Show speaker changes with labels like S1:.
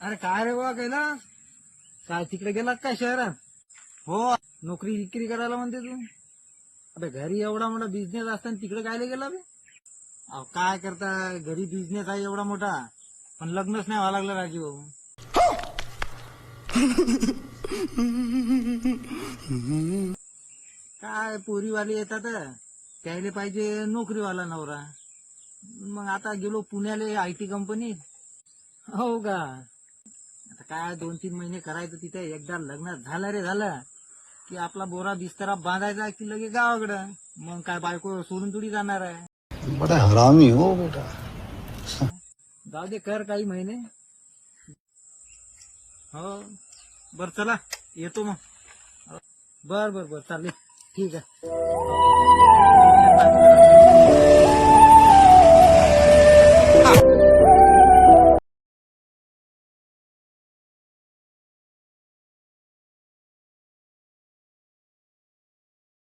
S1: अरे काय रे बा गेला काय तिकडे गेला काय शहरात? हो नोकरी विक्री करायला म्हणते तू. अबे घरी एवढा मोठा बिझनेस असताना तिकडे कायला गेला बे? अहो काय करता? घरी बिझनेस आहे एवढा मोठा. पण लग्नच नाही व्हावं लागलं राजीव भाऊ काय पोरीवाले येतात? त्याले पाहिजे नोकरीवाला नवरा. मग आता गेलो पुण्याला आय टी कंपनीत हो का? काय दोन तीन महिने करायचं तिथे एकदा लग्न झालं रे झालं. की आपला बोरा बिस्तरा बांधायचा की लगे गावाकडं? मग काय बायको सोडून थोडी जाणार आहे?
S2: बड़ा हरामी हो बेटा.
S1: जाऊ दे कर काही महिने. हो बर चला येतो मग. बर बर बर चालेल. ठीक आहे.